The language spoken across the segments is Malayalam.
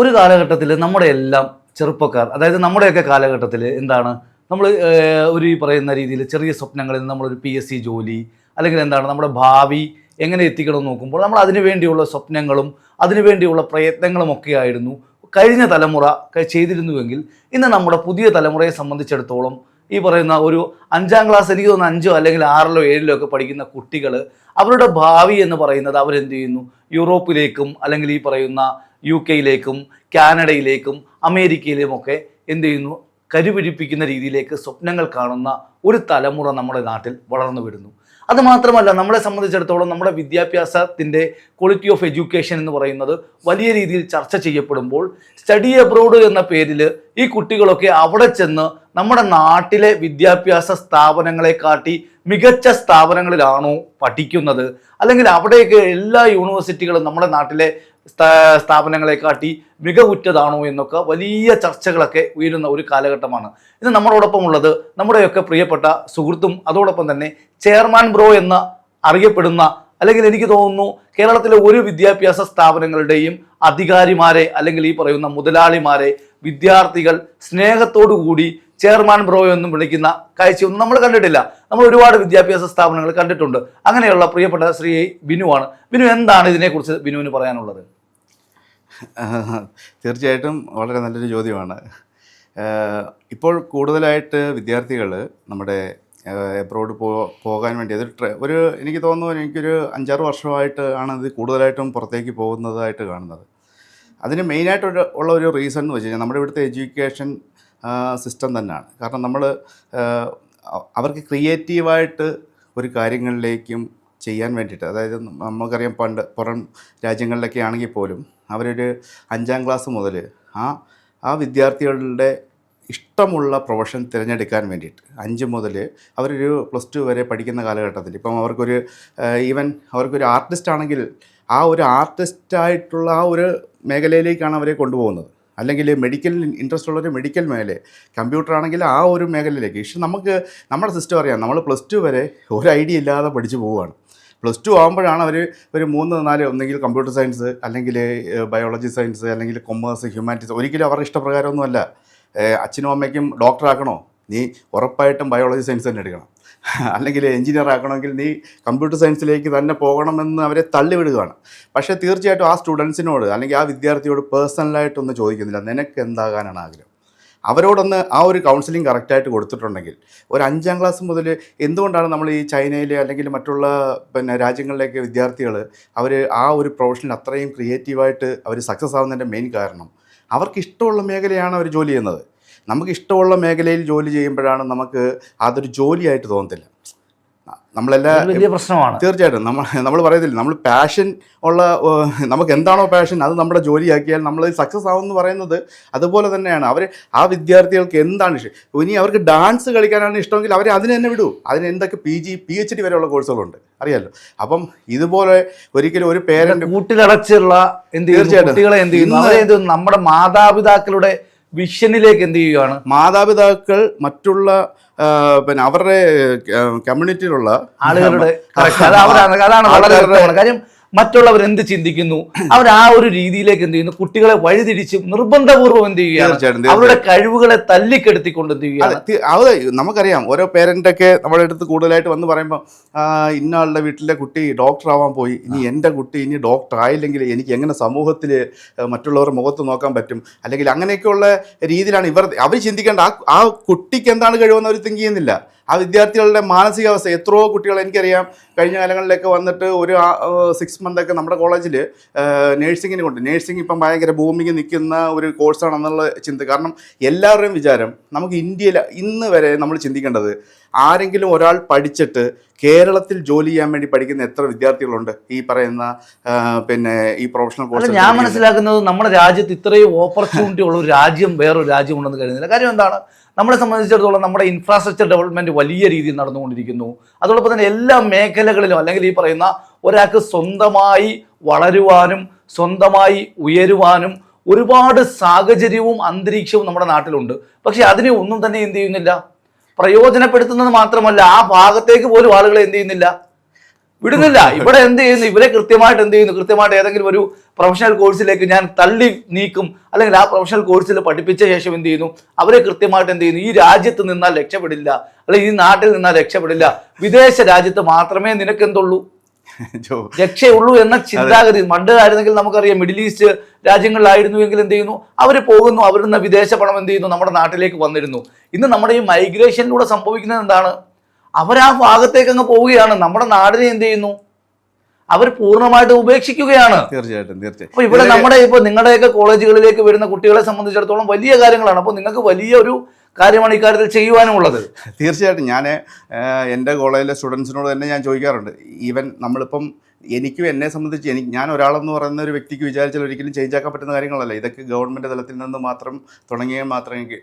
ഒരു കാലഘട്ടത്തിൽ നമ്മുടെ എല്ലാം ചെറുപ്പക്കാർ അതായത് നമ്മുടെയൊക്കെ കാലഘട്ടത്തിൽ എന്താണ്? നമ്മൾ ഒരു ഈ പറയുന്ന രീതിയിൽ ചെറിയ സ്വപ്നങ്ങളിൽ നമ്മളൊരു പി എസ് സി ജോലി അല്ലെങ്കിൽ എന്താണ് നമ്മുടെ ഭാവി എങ്ങനെ എത്തിക്കണം നോക്കുമ്പോൾ നമ്മൾ അതിനു വേണ്ടിയുള്ള സ്വപ്നങ്ങളും അതിനു വേണ്ടിയുള്ള പ്രയത്നങ്ങളും ഒക്കെ ആയിരുന്നു. കഴിഞ്ഞ തലമുറ ചെയ്തിരുന്നുവെങ്കിൽ ഇന്ന് നമ്മുടെ പുതിയ തലമുറയെ സംബന്ധിച്ചിടത്തോളം ഈ പറയുന്ന ഒരു അഞ്ചാം ക്ലാസ് എനിക്ക് തോന്നുന്നു അഞ്ചോ അല്ലെങ്കിൽ ആറിലോ ഏഴിലോ ഒക്കെ പഠിക്കുന്ന കുട്ടികൾ അവരുടെ ഭാവി എന്ന് പറയുന്നത് അവരെന്ത് ചെയ്യുന്നു? യൂറോപ്പിലേക്കും അല്ലെങ്കിൽ ഈ പറയുന്ന യു കെയിലേക്കും കാനഡയിലേക്കും അമേരിക്കയിലേക്കും ഒക്കെ എന്ത് ചെയ്യുന്നു? കരുപിടിപ്പിക്കുന്ന രീതിയിലേക്ക് സ്വപ്നങ്ങൾ കാണുന്ന ഒരു തലമുറ നമ്മുടെ നാട്ടിൽ വളർന്നു വരുന്നു. അതുമാത്രമല്ല നമ്മളെ സംബന്ധിച്ചിടത്തോളം നമ്മുടെ വിദ്യാഭ്യാസത്തിന്റെ ക്വാളിറ്റി ഓഫ് എഡ്യൂക്കേഷൻ എന്ന് പറയുന്നത് വലിയ രീതിയിൽ ചർച്ച ചെയ്യപ്പെടുമ്പോൾ സ്റ്റഡി അബ്രോഡ് എന്ന പേരിൽ ഈ കുട്ടികളൊക്കെ അവിടെ ചെന്ന് നമ്മുടെ നാട്ടിലെ വിദ്യാഭ്യാസ സ്ഥാപനങ്ങളെ കാട്ടി മികച്ച സ്ഥാപനങ്ങളിലാണോ പഠിക്കുന്നത്? അല്ലെങ്കിൽ അവിടെയൊക്കെ എല്ലാ യൂണിവേഴ്സിറ്റികളും നമ്മുടെ നാട്ടിലെ സ്ഥാപനങ്ങളെ കാട്ടി മികവുറ്റതാണോ എന്നൊക്കെ വലിയ ചർച്ചകളൊക്കെ ഉയരുന്ന ഒരു കാലഘട്ടമാണ്. ഇന്ന് നമ്മളോടൊപ്പം ഉള്ളത് നമ്മുടെയൊക്കെ പ്രിയപ്പെട്ട സുഹൃത്തും അതോടൊപ്പം തന്നെ ചെയർമാൻ ബ്രോ എന്ന് അറിയപ്പെടുന്ന അല്ലെങ്കിൽ എനിക്ക് തോന്നുന്നു കേരളത്തിലെ ഒരു വിദ്യാഭ്യാസ സ്ഥാപനങ്ങളുടെയും അധികാരിമാരെ അല്ലെങ്കിൽ ഈ പറയുന്ന മുതലാളിമാരെ വിദ്യാർത്ഥികൾ സ്നേഹത്തോടു കൂടി ചെയർമാൻ ബ്രോ എന്നും വിളിക്കുന്ന കാഴ്ചയൊന്നും നമ്മൾ കണ്ടിട്ടില്ല. നമ്മൾ ഒരുപാട് വിദ്യാഭ്യാസ സ്ഥാപനങ്ങൾ കണ്ടിട്ടുണ്ട്. അങ്ങനെയുള്ള പ്രിയപ്പെട്ട ശ്രീ ബിനുവാണ്. ബിനു എന്താണ് ഇതിനെക്കുറിച്ച് ബിനുവിന് പറയാനുള്ളത്? തീർച്ചയായിട്ടും വളരെ നല്ലൊരു ചോദ്യമാണ്. ഇപ്പോൾ കൂടുതലായിട്ട് വിദ്യാർത്ഥികൾ നമ്മുടെ എബ്രോഡ് പോ പോകാൻ വേണ്ടി അതൊരു ട്രെ ഒരു എനിക്ക് തോന്നുന്നു എനിക്കൊരു അഞ്ചാറ് വർഷമായിട്ട് ആണ് ഇത് കൂടുതലായിട്ടും പുറത്തേക്ക് പോകുന്നതായിട്ട് കാണുന്നത്. അതിന് മെയിനായിട്ട് ഉള്ള ഒരു റീസൺ എന്ന് വെച്ച് കഴിഞ്ഞാൽ നമ്മുടെ ഇവിടുത്തെ എഡ്യൂക്കേഷൻ സിസ്റ്റം തന്നെയാണ്. കാരണം നമ്മൾ അവർക്ക് ക്രിയേറ്റീവായിട്ട് ഒരു കാര്യങ്ങളിലേക്കും ചെയ്യാൻ വേണ്ടിയിട്ട്. അതായത് നമുക്കറിയാം പണ്ട് പുറം രാജ്യങ്ങളിലൊക്കെ ആണെങ്കിൽ പോലും അവരൊരു അഞ്ചാം ക്ലാസ് മുതൽ ആ ആ വിദ്യാർത്ഥികളുടെ ഇഷ്ടമുള്ള പ്രൊഫഷൻ തിരഞ്ഞെടുക്കാൻ വേണ്ടിയിട്ട്. അഞ്ച് മുതൽ അവരൊരു പ്ലസ് ടു വരെ പഠിക്കുന്ന കാലഘട്ടത്തിൽ. ഇപ്പം അവർക്കൊരു ഈവൻ അവർക്കൊരു ആർട്ടിസ്റ്റ് ആണെങ്കിൽ ആ ഒരു ആർട്ടിസ്റ്റായിട്ടുള്ള ആ ഒരു മേഖലയിലേക്കാണ് അവരെ കൊണ്ടുപോകുന്നത്. അല്ലെങ്കിൽ മെഡിക്കൽ ഇൻട്രസ്റ്റ് ഉള്ളൊരു മെഡിക്കൽ മേഖല കമ്പ്യൂട്ടർ ആണെങ്കിൽ ആ ഒരു മേഖലയിലേക്ക്. പക്ഷെ നമുക്ക് നമ്മുടെ സിസ്റ്റം അറിയാം. നമ്മൾ പ്ലസ് ടു വരെ ഒരു ഐഡിയ ഇല്ലാതെ പഠിച്ചു പോവുകയാണ്. പ്ലസ് ടു ആകുമ്പോഴാണ് അവർ ഒരു മൂന്ന് നാല് ഒന്നെങ്കിൽ കമ്പ്യൂട്ടർ സയൻസ് അല്ലെങ്കിൽ ബയോളജി സയൻസ് അല്ലെങ്കിൽ കൊമേഴ്സ് ഹ്യൂമാനിറ്റീസ് ഒരിക്കലും അവരുടെ ഇഷ്ടപ്രകാരമൊന്നുമല്ല. അച്ഛനും അമ്മയ്ക്കും ഡോക്ടർ ആക്കണോ? നീ ഉറപ്പായിട്ടും ബയോളജി സയൻസ് തന്നെ എടുക്കണം. അല്ലെങ്കിൽ എഞ്ചിനീയർ ആക്കണമെങ്കിൽ നീ കമ്പ്യൂട്ടർ സയൻസിലേക്ക് തന്നെ പോകണമെന്ന് അവരെ തള്ളിവിടുകയാണ്. പക്ഷേ തീർച്ചയായിട്ടും ആ സ്റ്റുഡൻസിനോട് അല്ലെങ്കിൽ ആ വിദ്യാർത്ഥിയോട് പേഴ്സണലായിട്ടൊന്നും ചോദിക്കുന്നില്ല. നിനക്ക് എന്താകാനാണ് ആഗ്രഹം? അവരോടൊന്ന് ആ ഒരു കൗൺസിലിംഗ് കറക്റ്റായിട്ട് കൊടുത്തിട്ടുണ്ടെങ്കിൽ ഒരു അഞ്ചാം ക്ലാസ് മുതൽ എന്തുകൊണ്ടാണ് നമ്മൾ ഈ ചൈനയിൽ അല്ലെങ്കിൽ മറ്റുള്ള പിന്നെ രാജ്യങ്ങളിലേക്ക് വിദ്യാർത്ഥികൾ അവർ ആ ഒരു പ്രൊഫഷനിൽ അത്രയും ക്രിയേറ്റീവായിട്ട് അവർ സക്സസ് ആവുന്നതിന്റെ മെയിൻ കാരണം അവർക്ക് ഇഷ്ടമുള്ള മേഖലയാണ് അവർ ജോലി ചെയ്യുന്നത്. നമുക്ക് ഇഷ്ടമുള്ള മേഖലയിൽ ജോലി ചെയ്യുമ്പോഴാണ് നമുക്ക് അതൊരു ജോലിയായിട്ട് തോന്നത്തില്ല. നമ്മളെല്ലാം വലിയ പ്രശ്നമാണ്. തീർച്ചയായിട്ടും. നമ്മൾ നമ്മൾ പറയത്തില്ല. നമ്മൾ പാഷൻ ഉള്ള നമുക്ക് എന്താണോ പാഷൻ അത് നമ്മുടെ ജോലിയാക്കിയാൽ നമ്മൾ സക്സസ് ആവുമെന്ന് പറയുന്നത് അതുപോലെ തന്നെയാണ്. അവർ ആ വിദ്യാർത്ഥികൾക്ക് എന്താണ് ഇഷ്ടം ഇനി അവർക്ക് ഡാൻസ് കളിക്കാനാണ് ഇഷ്ടമെങ്കിൽ അവരെ അതിന് തന്നെ വിടൂ. അതിന് എന്തൊക്കെ P G P H D വരെയുള്ള കോഴ്സുകളുണ്ട്. അറിയാലോ? അപ്പം ഇതുപോലെ ഒരിക്കലും ഒരു പേരന്റ് കൂട്ടിലടച്ചുള്ള എന്ത് തീർച്ചയായിട്ടും. എന്ത് ചെയ്യുന്നു? നമ്മുടെ മാതാപിതാക്കളുടെ വിഷനിലേക്ക് എന്ത് ചെയ്യുകയാണ് മാതാപിതാക്കൾ മറ്റുള്ള പിന്നെ അവരുടെ കമ്മ്യൂണിറ്റിയിലുള്ള ആളുകളുടെ correct. അതാണ് വളരെ കാര്യം മറ്റുള്ളവർ എന്ത് ചിന്തിക്കുന്നു? അവർ ആ ഒരു രീതിയിലേക്ക് എന്ത് ചെയ്യുന്നു? കുട്ടികളെ വഴിതിരിച്ച് നിർബന്ധപൂർവം എന്ത് ചെയ്യുകയാണ്? അവരുടെ കഴിവുകളെ തല്ലിക്കെടുത്തിക്കൊണ്ട് എന്ത് ചെയ്യുക ചെയ്യുകയാണ്? അത് നമുക്കറിയാം. ഓരോ പേരന്റൊക്കെ നമ്മുടെ അടുത്ത് കൂടുതലായിട്ട് വന്ന് പറയുമ്പോൾ ഇന്നാളുടെ വീട്ടിലെ കുട്ടി ഡോക്ടർ ആവാൻ പോയി. ഇനി എന്റെ കുട്ടി ഇനി ഡോക്ടർ ആയില്ലെങ്കിൽ എനിക്ക് എങ്ങനെ സമൂഹത്തിൽ മറ്റുള്ളവരുടെ മുഖത്ത് നോക്കാൻ പറ്റും? അല്ലെങ്കിൽ അങ്ങനെയൊക്കെയുള്ള രീതിയിലാണ് ഇവർ അവർ ചിന്തിക്കേണ്ട ആ ആ കുട്ടിക്ക് എന്താണ് കഴിവെന്ന് അവർ തിങ്ക് ചെയ്യുന്നില്ല. ആ വിദ്യാർത്ഥികളുടെ മാനസികാവസ്ഥ. എത്രയോ കുട്ടികൾ എനിക്കറിയാം കഴിഞ്ഞ കാലങ്ങളിലൊക്കെ വന്നിട്ട് ഒരു സിക്സ് മന്തൊക്കെ നമ്മുടെ കോളേജിൽ നേഴ്സിങ്ങിന് കൊണ്ട് നേഴ്സിംഗ് ഇപ്പം ഭയങ്കര ഭൂമിക്ക് നിൽക്കുന്ന ഒരു കോഴ്സാണെന്നുള്ള ചിന്ത. കാരണം എല്ലാവരുടെയും വിചാരം നമുക്ക് ഇന്ത്യയിൽ ഇന്ന് വരെ നമ്മൾ ചിന്തിക്കേണ്ടത് ആരെങ്കിലും ഒരാൾ പഠിച്ചിട്ട് കേരളത്തിൽ ജോലി ചെയ്യാൻ വേണ്ടി പഠിക്കുന്ന എത്ര വിദ്യാർത്ഥികളുണ്ട്? ഈ പറയുന്ന പിന്നെ ഈ പ്രൊഫഷണൽ കോഴ്സ് ഞാൻ മനസ്സിലാക്കുന്നത് നമ്മുടെ രാജ്യത്ത് ഇത്രയും ഓപ്പർച്യൂണിറ്റി ഉള്ള ഒരു രാജ്യം വേറൊരു രാജ്യം ഉണ്ടെന്ന് കരുതുന്നില്ല. കാര്യം എന്താണ്? നമ്മളെ സംബന്ധിച്ചിടത്തോളം നമ്മുടെ ഇൻഫ്രാസ്ട്രക്ചർ ഡെവലപ്മെന്റ് വലിയ രീതിയിൽ നടന്നുകൊണ്ടിരിക്കുന്നു. അതോടൊപ്പം തന്നെ എല്ലാ മേഖലകളിലും അല്ലെങ്കിൽ ഈ പറയുന്ന ഒരാൾക്ക് സ്വന്തമായി വളരുവാനും സ്വന്തമായി ഉയരുവാനും ഒരുപാട് സാഹചര്യവും അന്തരീക്ഷവും നമ്മുടെ നാട്ടിലുണ്ട്. പക്ഷേ അതിനെ ഒന്നും തന്നെ എന്ത് ചെയ്യുന്നില്ല? പ്രയോജനപ്പെടുത്തുന്നത് മാത്രമല്ല ആ ഭാഗത്തേക്ക് പോലും ആളുകൾ എന്ത് ചെയ്യുന്നില്ല? വിടുന്നില്ല. ഇവിടെ എന്ത് ചെയ്യുന്നു? ഇവരെ കൃത്യമായിട്ട് എന്ത് ചെയ്യുന്നു? കൃത്യമായിട്ട് ഏതെങ്കിലും ഒരു പ്രൊഫഷണൽ കോഴ്സിലേക്ക് ഞാൻ തള്ളി നീക്കും. അല്ലെങ്കിൽ ആ പ്രൊഫഷണൽ കോഴ്സിൽ പഠിപ്പിച്ച ശേഷം എന്ത് ചെയ്യുന്നു? അവരെ കൃത്യമായിട്ട് എന്ത് ചെയ്യുന്നു? ഈ രാജ്യത്ത് നിന്നാൽ രക്ഷപ്പെടില്ല. അല്ലെങ്കിൽ ഈ നാട്ടിൽ നിന്നാൽ രക്ഷപ്പെടില്ല. വിദേശ രാജ്യത്ത് മാത്രമേ നിനക്ക് എന്തുള്ളൂ? രക്ഷയുള്ളൂ എന്ന ചിന്താഗതി. പണ്ടായിരുന്നെങ്കിൽ നമുക്കറിയാം മിഡിൽ ഈസ്റ്റ് രാജ്യങ്ങളിലായിരുന്നുവെങ്കിൽ എന്ത് ചെയ്യുന്നു? അവർ പോകുന്നു. അവരിൽ നിന്ന് വിദേശ പണം എന്ത് ചെയ്യുന്നു? നമ്മുടെ നാട്ടിലേക്ക് വന്നിരുന്നു. ഇന്ന് നമ്മുടെ ഈ മൈഗ്രേഷനിലൂടെ സംഭവിക്കുന്നത് എന്താണ്? അവർ ആ ഭാഗത്തേക്ക് അങ്ങ് പോവുകയാണ്. നമ്മുടെ നാടിനെ എന്ത് ചെയ്യുന്നു? അവർ പൂർണമായിട്ട് ഉപേക്ഷിക്കുകയാണ്. തീർച്ചയായിട്ടും തീർച്ചയായും അപ്പൊ ഇവിടെ നമ്മുടെ ഇപ്പൊ നിങ്ങളുടെയൊക്കെ കോളേജുകളിലേക്ക് വരുന്ന കുട്ടികളെ സംബന്ധിച്ചിടത്തോളം വലിയ കാര്യങ്ങളാണ്. അപ്പോൾ നിങ്ങൾക്ക് വലിയ ഒരു കാര്യമാണ് ഇക്കാര്യത്തിൽ ചെയ്യുവാനുമുള്ളത് തീർച്ചയായിട്ടും ഞാൻ എന്റെ കോളേജിലെ സ്റ്റുഡൻസിനോട് തന്നെ ഞാൻ ചോദിക്കാറുണ്ട്. ഈവൻ നമ്മളിപ്പം എനിക്കും എന്നെ സംബന്ധിച്ച് എനിക്ക് ഞാൻ ഒരാളെന്ന് പറയുന്ന ഒരു വ്യക്തിക്ക് വിചാരിച്ചാൽ ഒരിക്കലും ചേഞ്ച് ആക്കാൻ പറ്റുന്ന കാര്യങ്ങളല്ല. ഇതൊക്കെ ഗവൺമെന്റ് തലത്തിൽ നിന്ന് മാത്രം തുടങ്ങിയാൽ മാത്രമേ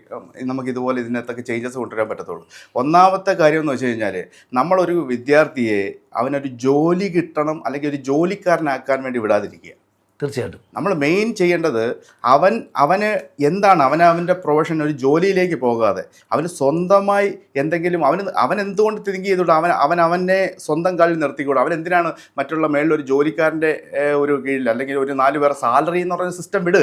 നമുക്ക് ഇതുപോലെ ഇതിനകത്തൊക്കെ ചേഞ്ചസ് കൊണ്ടുവരാൻ പറ്റത്തുള്ളൂ. ഒന്നാമത്തെ കാര്യം എന്ന് വെച്ച് കഴിഞ്ഞാൽ നമ്മളൊരു വിദ്യാർത്ഥിയെ അവനൊരു ജോലി കിട്ടണം അല്ലെങ്കിൽ ഒരു ജോലിക്കാരനാക്കാൻ വേണ്ടി വിടാതിരിക്കുക. തീർച്ചയായിട്ടും. നമ്മൾ മെയിൻ ചെയ്യേണ്ടത് അവൻ അവന് എന്താണ് അവൻ അവന്റെ പ്രൊഫഷൻ ഒരു ജോലിയിലേക്ക് പോകാതെ അവന് സ്വന്തമായി എന്തെങ്കിലും അവന് അവൻ എന്തുകൊണ്ട് തിരികെ ചെയ്തുകൊണ്ട് അവൻ അവൻ അവനെ സ്വന്തം കാലിൽ നിർത്തിക്കൂടും? അവൻ എന്തിനാണ് മറ്റുള്ള മേളിൽ ഒരു ജോലിക്കാരന്റെ ഒരു കീഴിൽ അല്ലെങ്കിൽ ഒരു നാല് പേർ സാലറി എന്ന് പറയുന്ന സിസ്റ്റം വിട്.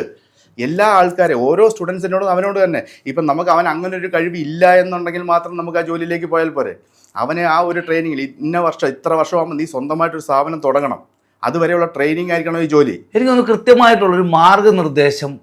എല്ലാ ആൾക്കാരെയും ഓരോ സ്റ്റുഡൻസിനോടും അവനോട് തന്നെ. ഇപ്പം നമുക്ക് അവൻ അങ്ങനെ ഒരു കഴിവ് ഇല്ല എന്നുണ്ടെങ്കിൽ മാത്രം നമുക്ക് ആ ജോലിയിലേക്ക് പോയാൽ പോരെ. അവനെ ആ ഒരു ട്രെയിനിങ്ങിൽ ഇന്ന വർഷം ഇത്ര വർഷമാകുമ്പോൾ നീ സ്വന്തമായിട്ടൊരു സ്ഥാപനം തുടങ്ങണം. അതുവരെയുള്ള ട്രെയിനിങ് ആയിരിക്കണം ഈ ജോലി? എനിക്ക് കൃത്യമായിട്ടുള്ള ഒരു മാർഗനിർദ്ദേശം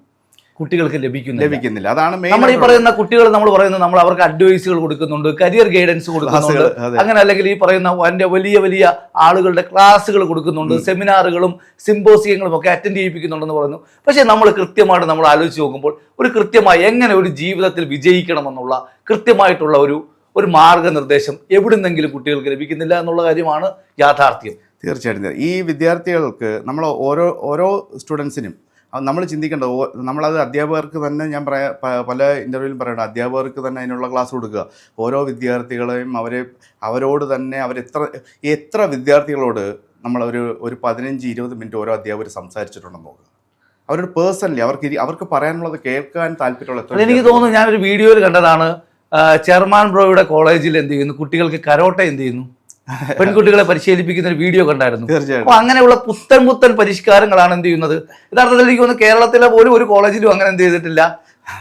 കുട്ടികൾക്ക് ലഭിക്കുന്നു ലഭിക്കുന്നില്ല. അതാണ് നമ്മൾ ഈ പറയുന്ന കുട്ടികൾ നമ്മൾ പറയുന്നത് നമ്മൾ അവർക്ക് അഡ്വൈസുകൾ കൊടുക്കുന്നുണ്ട് കരിയർ ഗൈഡൻസ് കൊടുക്കുന്നുണ്ട്. അങ്ങനെ അല്ലെങ്കിൽ ഈ പറയുന്ന എന്റെ വലിയ വലിയ ആളുകളുടെ ക്ലാസ്സുകൾ കൊടുക്കുന്നുണ്ട് സെമിനാറുകളും സിമ്പോസിയങ്ങളും ഒക്കെ അറ്റൻഡ് ചെയ്യിപ്പിക്കുന്നുണ്ടെന്ന് പറയുന്നു. പക്ഷേ നമ്മൾ കൃത്യമായിട്ട് നമ്മൾ ആലോചിച്ച് നോക്കുമ്പോൾ ഒരു കൃത്യമായി എങ്ങനെ ഒരു ജീവിതത്തിൽ വിജയിക്കണമെന്നുള്ള കൃത്യമായിട്ടുള്ള ഒരു ഒരു മാർഗനിർദ്ദേശം എവിടുന്നെങ്കിലും കുട്ടികൾക്ക് ലഭിക്കുന്നില്ല എന്നുള്ള കാര്യമാണ് യാഥാർത്ഥ്യം. തീർച്ചയായിട്ടും. തീർ- ഈ വിദ്യാർത്ഥികൾക്ക് നമ്മൾ ഓരോ ഓരോ സ്റ്റുഡൻസിനും നമ്മൾ ചിന്തിക്കേണ്ടത് ഓ- നമ്മളത് അധ്യാപകർക്ക് തന്നെ ഞാൻ പറയാ പല ഇന്റർവ്യൂവിലും പറയണം അധ്യാപകർക്ക് തന്നെ അതിനുള്ള ക്ലാസ് കൊടുക്കുക. ഓരോ വിദ്യാർത്ഥികളെയും അവരെ അവരോട് തന്നെ അവരെത്ര എത്ര വിദ്യാർത്ഥികളോട് നമ്മളൊരു ഒരു പതിനഞ്ച് ഇരുപത് മിനിറ്റ് ഓരോ അധ്യാപകർ സംസാരിച്ചിട്ടുണ്ടെന്ന് നോക്കുക. അവരോട് പേഴ്സണലി അവർക്ക് അവർക്ക് പറയാനുള്ളത് കേൾക്കാൻ താല്പര്യമുള്ള എത്ര എനിക്ക് തോന്നുന്നു ഞാനൊരു വീഡിയോയിൽ കണ്ടതാണ് ചെയർമാൻ ബ്രോയുടെ കോളേജിൽ എന്ത് ചെയ്യുന്നു കുട്ടികൾക്ക് കരോട്ട എന്ത് ചെയ്യുന്നു? പെൺകുട്ടികളെ പരിശീലിപ്പിക്കുന്ന ഒരു വീഡിയോ കണ്ടായിരുന്നു. അപ്പോൾ അപ്പൊ അങ്ങനെയുള്ള പുത്തൻ പുത്തൻ പരിഷ്കാരങ്ങളാണ് എന്ത് ചെയ്യുന്നത്? യഥാർത്ഥത്തിൽ എനിക്ക് തോന്നുന്നു കേരളത്തിലെ പോലും ഒരു കോളേജിലും അങ്ങനെ എന്ത് ചെയ്തിട്ടില്ല.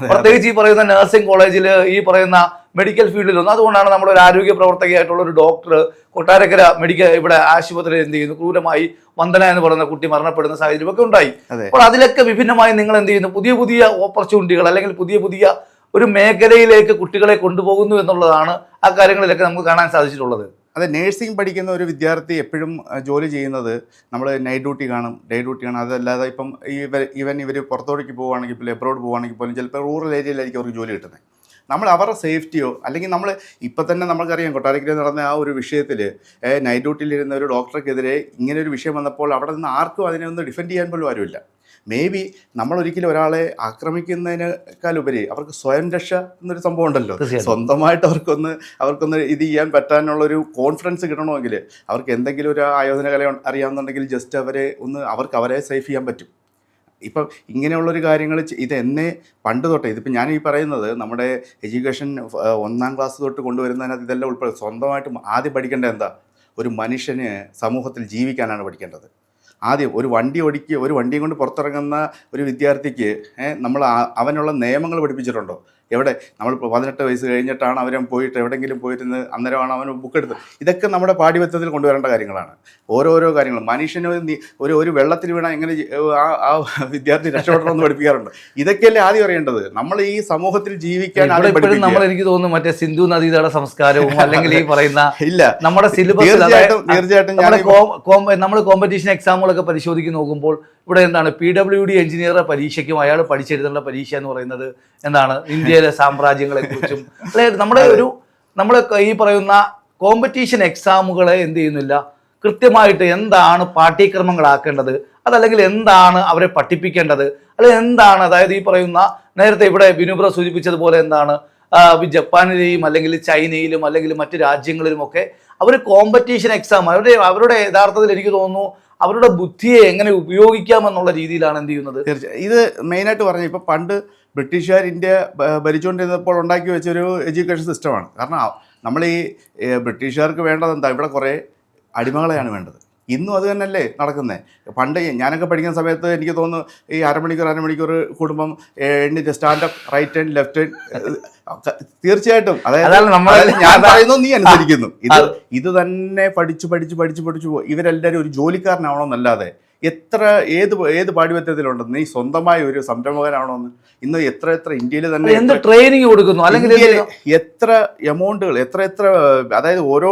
പ്രത്യേകിച്ച് ഈ പറയുന്ന നഴ്സിംഗ് കോളേജിൽ ഈ പറയുന്ന മെഡിക്കൽ ഫീൽഡിലൊന്നും. അതുകൊണ്ടാണ് നമ്മുടെ ഒരു ആരോഗ്യ പ്രവർത്തകയായിട്ടുള്ള ഒരു ഡോക്ടർ കൊട്ടാരക്കര മെഡിക്കൽ ഇവിടെ ആശുപത്രിയിൽ എന്ത് ചെയ്യുന്നു? ക്രൂരമായി വന്ദന എന്ന് പറയുന്ന കുട്ടി മരണപ്പെടുന്ന സാഹചര്യമൊക്കെ ഉണ്ടായി. അപ്പോൾ അതിലൊക്കെ വിഭിന്നമായി നിങ്ങൾ എന്ത് ചെയ്യുന്നു? പുതിയ പുതിയ ഓപ്പർച്യൂണിറ്റികൾ അല്ലെങ്കിൽ പുതിയ പുതിയ ഒരു മേഖലയിലേക്ക് കുട്ടികളെ കൊണ്ടുപോകുന്നു എന്നുള്ളതാണ് ആ കാര്യങ്ങളിലൊക്കെ നമുക്ക് കാണാൻ സാധിച്ചിട്ടുള്ളത്. അതെ നേഴ്സിംഗ് പഠിക്കുന്ന ഒരു വിദ്യാർത്ഥി എപ്പോഴും ജോലി ചെയ്യുന്നത് നമ്മൾ നൈറ്റ് ഡ്യൂട്ടി കാണും. ഡേ ഡ്യൂട്ടി കാണും. അതല്ലാതെ ഇപ്പം ഇവർ ഈവൻ ഇവർ പുറത്തോടേക്ക് പോവുകയാണെങ്കിൽ പോലും എബ്രോഡ് പോവുകയാണെങ്കിൽ പോലും ചിലപ്പോൾ റൂറൽ ഏരിയയിലായിരിക്കും അവർക്ക് ജോലി കിട്ടുന്നത് നമ്മൾ അവരുടെ സേഫ്റ്റിയോ അല്ലെങ്കിൽ നമ്മൾ ഇപ്പം തന്നെ നമുക്കറിയാം കൊട്ടാരക്കരയിൽ നടന്ന ആ ഒരു വിഷയത്തിൽ നൈറ്റ് ഡ്യൂട്ടിയിലിരുന്ന ഒരു ഡോക്ടർക്കെതിരെ ഇങ്ങനെ ഒരു വിഷയം വന്നപ്പോൾ അവിടെ നിന്ന് ആർക്കും അതിനെ ഒന്ന് ഡിഫെൻഡ് ചെയ്യാൻ പോലും ആരുമില്ല. മേ ബി നമ്മൾ ഒരിക്കലും ഒരാളെ ആക്രമിക്കുന്നതിനേക്കാൾ ഉപരി അവർക്ക് സ്വയം രക്ഷ എന്നൊരു സംഭവം ഉണ്ടല്ലോ. സ്വന്തമായിട്ട് അവർക്കൊന്ന് അവർക്കൊന്ന് ഇത് ചെയ്യാൻ പറ്റാനുള്ളൊരു കോൺഫിഡൻസ് കിട്ടണമെങ്കിൽ അവർക്ക് എന്തെങ്കിലും ഒരു ആയോധന കല അറിയാമെന്നുണ്ടെങ്കിൽ ജസ്റ്റ് അവരെ ഒന്ന് അവർക്ക് അവരെ സേഫ് ചെയ്യാൻ പറ്റും. ഇപ്പം ഇങ്ങനെയുള്ളൊരു കാര്യങ്ങൾ ഇത് എന്നെ പണ്ട് തൊട്ടേ ഇതിപ്പോൾ ഞാൻ ഈ പറയുന്നത് നമ്മുടെ എഡ്യൂക്കേഷൻ ഒന്നാം ക്ലാസ് തൊട്ട് കൊണ്ടുവരുന്നതിനകത്ത് ഇതെല്ലാം ഉൾപ്പെടും സ്വന്തമായിട്ട് ആദ്യം പഠിക്കേണ്ടത് എന്താ? ഒരു മനുഷ്യന് സമൂഹത്തിൽ ജീവിക്കാനാണ് പഠിക്കേണ്ടത്. ആദ്യം ഒരു വണ്ടി ഓടിക്കുക ഒരു വണ്ടിയും കൊണ്ട് പുറത്തിറങ്ങുന്ന ഒരു വിദ്യാർത്ഥിക്ക് നമ്മൾ അവനുള്ള നിയമങ്ങൾ പഠിപ്പിച്ചിട്ടുണ്ടോ? എവിടെ? നമ്മൾ പതിനെട്ട് വയസ്സ് കഴിഞ്ഞിട്ടാണ് അവൻ പോയിട്ട് എവിടെയെങ്കിലും പോയിരുന്ന് അന്നേരമാണ് അവൻ ബുക്ക് എടുത്തത്. ഇതൊക്കെ നമ്മുടെ പാഠ്യപദ്ധതിയിൽ കൊണ്ടുവരേണ്ട കാര്യങ്ങളാണ്. ഓരോരോ കാര്യങ്ങൾ. മനുഷ്യന് ഒരു ഒരു വെള്ളത്തിൽ വീണാൽ എങ്ങനെ ആ ആ വിദ്യാർത്ഥി രക്ഷപ്പെടണമെന്ന് പഠിപ്പിക്കാറുണ്ട്. ഇതൊക്കെയല്ലേ ആദ്യം അറിയേണ്ടത്. നമ്മൾ ഈ സമൂഹത്തിൽ ജീവിക്കാൻ നമ്മൾ എനിക്ക് തോന്നുന്നു മറ്റേ സിന്ധു നദീതട സംസ്കാരവും അല്ലെങ്കിൽ ഈ പറയുന്ന ഇല്ല. നമ്മുടെ സിലബസ് തീർച്ചയായിട്ടും തീർച്ചയായിട്ടും നമ്മൾ കോമ്പറ്റീഷൻ എക്സാമുകളൊക്കെ പരിശോധിച്ച് നോക്കുമ്പോൾ ഇവിടെ എന്താണ് പി ഡബ്ല്യു ഡി എഞ്ചിനീയറുടെ പരീക്ഷയ്ക്കും അയാൾ പഠിച്ചെഴുതേണ്ട പരീക്ഷ എന്ന് പറയുന്നത് എന്താണ്? ഇന്ത്യയിലെ സാമ്രാജ്യങ്ങളെ കുറിച്ചും അതായത് നമ്മുടെ ഒരു നമ്മൾ ഈ പറയുന്ന കോമ്പറ്റീഷൻ എക്സാമുകളെ എന്ത് ചെയ്യുന്നില്ല? കൃത്യമായിട്ട് എന്താണ് പാഠ്യക്രമങ്ങളാക്കേണ്ടത്? അതല്ലെങ്കിൽ എന്താണ് അവരെ പഠിപ്പിക്കേണ്ടത്? അല്ലെങ്കിൽ എന്താണ് അതായത് ഈ പറയുന്ന നേരത്തെ ഇവിടെ വിനുബ്ര സൂചിപ്പിച്ചതുപോലെ എന്താണ് ജപ്പാനിലെയും അല്ലെങ്കിൽ ചൈനയിലും അല്ലെങ്കിൽ മറ്റ് രാജ്യങ്ങളിലുമൊക്കെ അവർ കോമ്പറ്റീഷൻ എക്സാം അവരുടെ അവരുടെ യഥാർത്ഥത്തിൽ എനിക്ക് തോന്നുന്നു അവരുടെ ബുദ്ധിയെ എങ്ങനെ ഉപയോഗിക്കാം എന്നുള്ള രീതിയിലാണ് എന്ത് ചെയ്യുന്നത്? തീർച്ചയായും. ഇത് മെയിനായിട്ട് പറഞ്ഞു ഇപ്പോൾ പണ്ട് ബ്രിട്ടീഷുകാർ ഇന്ത്യ ഭരിച്ചുകൊണ്ടിരുന്നപ്പോൾ ഉണ്ടാക്കി വെച്ചൊരു എഡ്യൂക്കേഷൻ സിസ്റ്റമാണ്. കാരണം നമ്മൾ ഈ ബ്രിട്ടീഷുകാർക്ക് വേണ്ടത് എന്താ? ഇവിടെ കുറേ അടിമകളെയാണ് വേണ്ടത്. ഇന്നും അത് തന്നെയല്ലേ നടക്കുന്നത് പണ്ട് ഞാനൊക്കെ പഠിക്കുന്ന സമയത്ത് എനിക്ക് തോന്നുന്നു ഈ അരമണിക്കൂർ അരമണിക്കൂർ കുടുംബം എണ്ണി stand up right hand left hand തീർച്ചയായിട്ടും. അതായത് ഞാൻ പറയുന്നു നീ അനുസരിക്കുന്നു. ഇത് ഇത് തന്നെ പഠിച്ചു പഠിച്ചു പഠിച്ചു പഠിച്ചു പോകും ഇവരെല്ലാവരും ഒരു ജോലിക്കാരനാവണമെന്നല്ലാതെ എത്ര ഏത് ഏത് പാഠ്യപദ്ധതിയിലുണ്ട് നീ സ്വന്തമായ ഒരു സംരംഭകനാവണമെന്ന് ഇന്ന് എത്ര എത്ര ഇന്ത്യയിൽ തന്നെ എന്ത് ട്രെയിനിങ് കൊടുക്കുന്നു? അല്ലെങ്കിൽ എത്ര എമൗണ്ടുകൾ എത്ര എത്ര അതായത് ഓരോ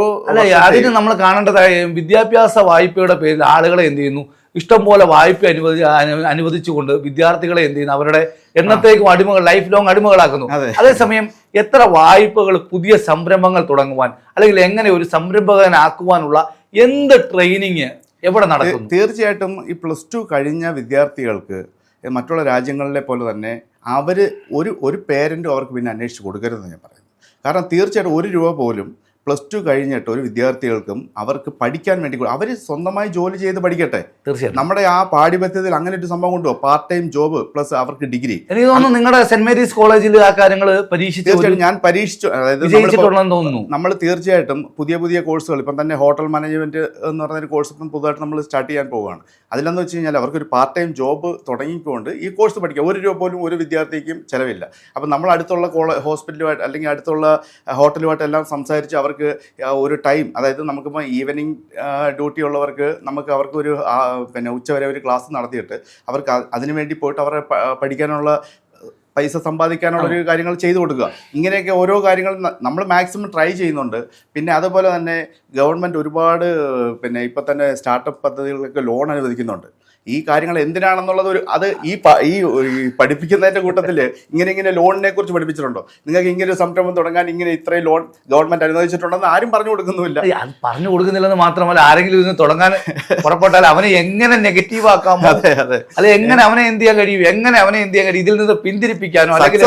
അതിന് നമ്മൾ കാണേണ്ടതായ വിദ്യാഭ്യാസ വായ്പയുടെ പേരിൽ ആളുകളെ എന്ത് ചെയ്യുന്നു? ഇഷ്ടം പോലെ വായ്പ അനുവദി അനു- അനുവദിച്ചുകൊണ്ട് വിദ്യാർത്ഥികളെ എന്ത് ചെയ്യുന്നു? അവരുടെ എന്നത്തേക്കും അടിമകൾ ലൈഫ് ലോങ് അടിമകളാക്കുന്നു. അതേസമയം എത്ര വായ്പകൾ പുതിയ സംരംഭങ്ങൾ തുടങ്ങുവാൻ അല്ലെങ്കിൽ എങ്ങനെ ഒരു സംരംഭകനാക്കുവാനുള്ള എന്ത് ട്രെയിനിങ് എവിടെ നടക്കും തീർച്ചയായിട്ടും ഈ പ്ലസ് ടു കഴിഞ്ഞ വിദ്യാർത്ഥികൾക്ക് മറ്റുള്ള രാജ്യങ്ങളിലെ പോലെ തന്നെ അവർ ഒരു ഒരു പേരന്റും അവർക്ക് പിന്നെ അന്വേഷിച്ച് കൊടുക്കരുതെന്ന് ഞാൻ പറയുന്നത്. കാരണം തീർച്ചയായിട്ടും ഒരു രൂപ പോലും പ്ലസ് ടു കഴിഞ്ഞിട്ട് ഒരു വിദ്യാർത്ഥികൾക്കും അവർക്ക് പഠിക്കാൻ വേണ്ടി അവർ സ്വന്തമായി ജോലി ചെയ്ത് പഠിക്കട്ടെ. തീർച്ചയായും നമ്മുടെ ആ പാഠ്യപദ്ധതിയിൽ അങ്ങനെ ഒരു സംഭവം കൊണ്ടുപോകും. പാർട്ട് ടൈം ജോബ് പ്ലസ് അവർക്ക് ഡിഗ്രി എനിക്ക് തോന്നുന്നു നിങ്ങളുടെ സെന്റ് മേരീസ് കോളേജിൽ ആ കാര്യങ്ങൾ പരീക്ഷിച്ചു ഞാൻ പരീക്ഷിച്ചു. അതായത് തോന്നുന്നു. നമ്മൾ തീർച്ചയായിട്ടും പുതിയ പുതിയ കോഴ്സുകൾ ഇപ്പം തന്നെ ഹോട്ടൽ മാനേജ്മെന്റ് എന്ന് പറഞ്ഞ ഒരു കോഴ്സ് ഇപ്പം പുതുതായിട്ട് നമ്മൾ സ്റ്റാർട്ട് ചെയ്യാൻ പോവുകയാണ്. അതിലെന്ന് വെച്ച് കഴിഞ്ഞാൽ അവർക്കൊരു പാർട്ട് ടൈം ജോബ് തുടങ്ങിക്കൊണ്ട് ഈ കോഴ്സ് പഠിക്കുക ഒരു രൂപ പോലും ഒരു വിദ്യാർത്ഥിക്കും ചിലവില്ല. അപ്പം നമ്മൾ അടുത്തുള്ള കോളേജ് ഹോസ്പിറ്റലുമായിട്ട് അല്ലെങ്കിൽ അടുത്തുള്ള ഹോട്ടലുമായിട്ട് എല്ലാം സംസാരിച്ച് അവർക്ക് ആ, ഒരു ടൈം അതായത് നമുക്കിപ്പോൾ ഈവനിങ് ഡ്യൂട്ടി ഉള്ളവർക്ക് നമുക്ക് അവർക്ക് ഒരു പിന്നെ ഉച്ചവരെ ഒരു ക്ലാസ് നടത്തിയിട്ട് അവർക്ക് അതിനു വേണ്ടി പോയിട്ട് അവരെ പഠിക്കാനുള്ള പൈസ സമ്പാദിക്കാനുള്ള ഒരു കാര്യങ്ങൾ ചെയ്തു കൊടുക്കുക. ഇങ്ങനെയൊക്കെ ഓരോ കാര്യങ്ങൾ നമ്മൾ മാക്സിമം ട്രൈ ചെയ്യുന്നുണ്ട്. പിന്നെ അതുപോലെ തന്നെ ഗവൺമെന്റ് ഒരുപാട് പിന്നെ ഇപ്പം തന്നെ സ്റ്റാർട്ടപ്പ് പദ്ധതികൾക്ക് ലോൺ അനുവദിക്കുന്നുണ്ട്. ഈ കാര്യങ്ങൾ എന്തിനാണെന്നുള്ളത് ഒരു അത് ഈ ഈ പഠിപ്പിക്കുന്നതിന്റെ കൂട്ടത്തിൽ ഇങ്ങനെ ഇങ്ങനെ ലോണിനെ കുറിച്ച് പഠിപ്പിച്ചിട്ടുണ്ടോ? നിങ്ങൾക്ക് ഇങ്ങനെ ഒരു സംരംഭം തുടങ്ങാൻ ഇങ്ങനെ ഇത്രയും ലോൺ ഗവൺമെന്റ് അനുവദിച്ചിട്ടുണ്ടെന്ന് ആരും പറഞ്ഞു കൊടുക്കുന്നുമില്ല. അത് പറഞ്ഞു കൊടുക്കുന്നില്ലെന്ന് മാത്രമല്ല ആരെങ്കിലും ഇതിന് തുടങ്ങാൻ പുറപ്പെട്ടാൽ അവനെ എങ്ങനെ നെഗറ്റീവ് ആക്കാം അതെ അതെ. അല്ലെ എങ്ങനെ അവനെ എന്ത് ചെയ്യാൻ കഴിയും? എങ്ങനെ അവനെ എന്ത് ചെയ്യാൻ കഴിയും? ഇതിൽ നിന്ന് പിന്തിരിപ്പിക്കാനോ അല്ലെങ്കിൽ